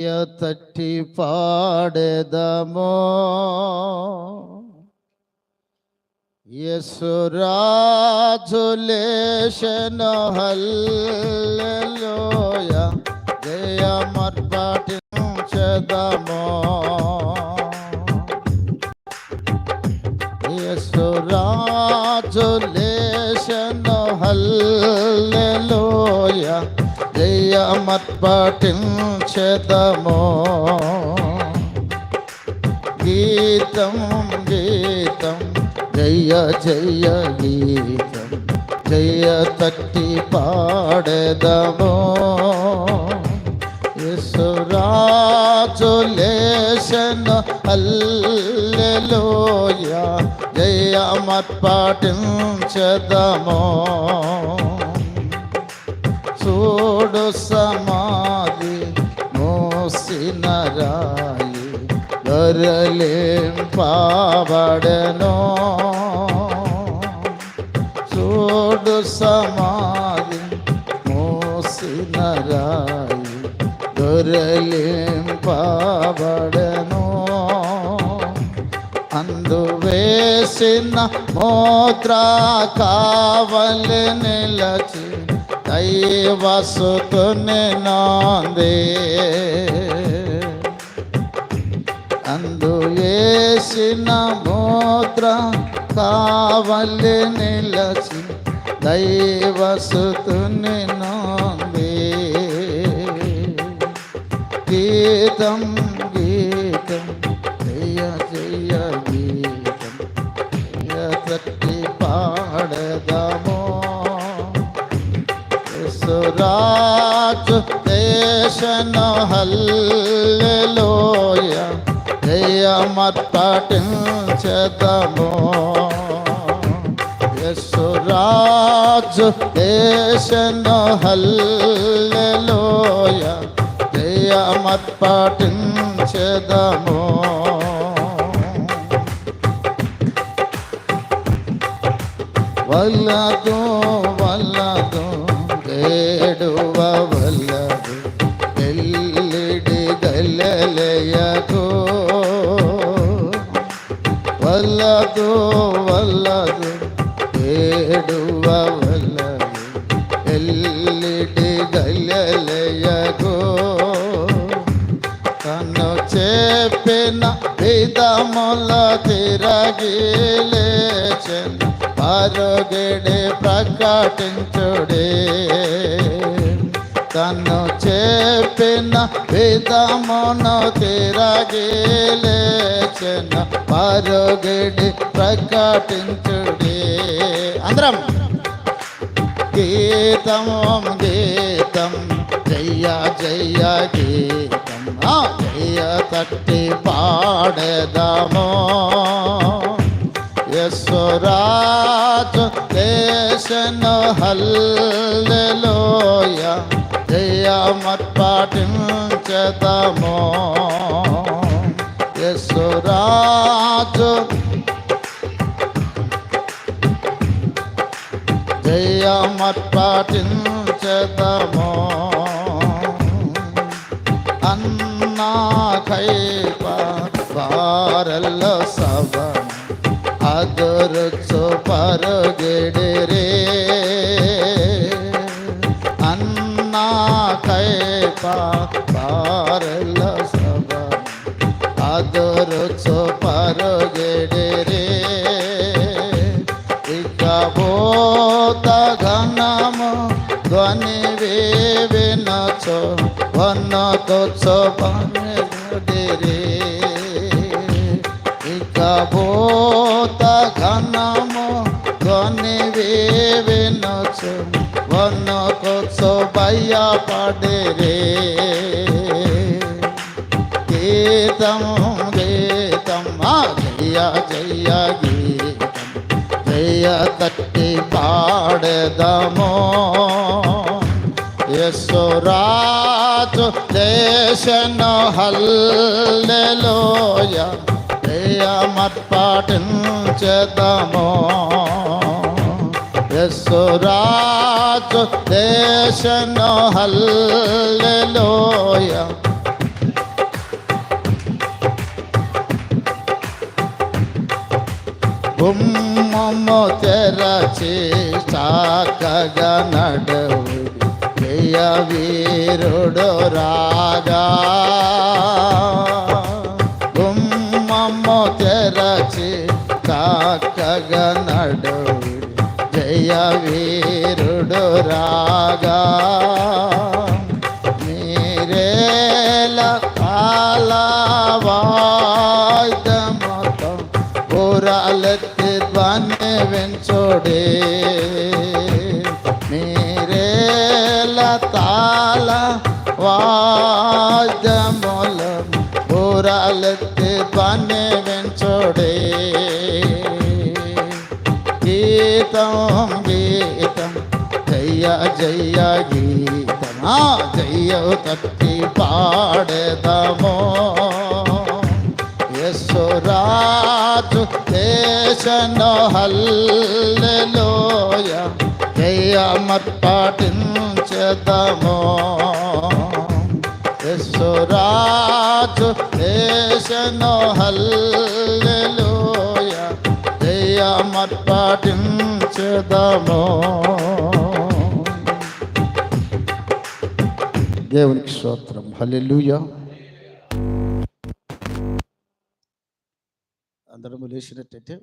తట్టి పాడెదమో యసురాజులేశన హల్లెలూయ జయమర్పటించదమో యసురాజులేశన హల్లెలూయ జయమర్పటించదమో గీతం గీతం జయ జయ గీతం జయ తట్టి పాడదమో. యేసురాజులేశన అల్లెలోయ జయ మత్ మత్పాటించదమో చూడు సమాధి మోసిన రాయి గొర్రెలేం పాబడను. చూడు సమాధి మోసిన రాయి గొర్రెలేం పాబడను. అందు వేసిన మోద్ర కావలి నిలచి దైవసుతుని నాందే అందు వేసిన మూత్ర కావలి నిలచి దైవసుతుని నాందే గీతం గీతం జయ జయ గీతం జయ హల్లెలూయ జయ మత్పటించదమో యసురాజు దేశన హల్లెలూయ జయ చెప్పిన విధముల తిరగి లేచిన పరుగిడి ప్రకటించుడే. తను చెప్పిన విధమును తిరగి లేచిన పరుగిడి ప్రకటించుడే. అందరం. గీతం గీతం. జయ జయ గీతం. ఆ తట్టి పాడదమో? యస్వరాజు దేశన హల్లెలోయ జయ మత్పాటించదమో యస్వరాజు జయ మత్పాటించదమో पारल्लो सावन आदरचो पार गेडे रे अन्ना कै पा पारल्लो सावन आदरचो पार गेडे रे इकाबोता घनम ध्वनि वे वे नचो भन्न तो छ भने रे వినచో వన్నతో చోపనిరే ఇక భూత ఘనము ధ్వని వినచో వన్నతో చోబయ్య పడరే గీతం గీతం ఆ జయ జయ గీతం జయ తట్టి పాడదమో యశురాజు దేశన హల్లెలూయ జయ మత్పాటించదమో యస్సురాజు దేశనో హల్లోయ గుమ్మము తెరచి సాకగా నడవుడి జయ వీరుడు రాగా. నడవు జయ వీరుడు రాగా మీరేల కాలవాయుధముతో ఊరాలెత్తి ధ్వని వెంచోడే మీరేల తాళ వాద్యముల ఊరాలెత్తి ధ్వని వెంచోడే గీతం గీతం. జయ జయ గీతమా జయ తట్టి పాడదమో. యశోరాజు దేశను హల్లెలూయ జయ మత్పాటించదమో యశోరాజు దేశను హల్లెలూయ జయ మత్పాటించదమో దేవునికి స్తోత్రం. హల్లెలూయా. అందరము లేచినట్టయితే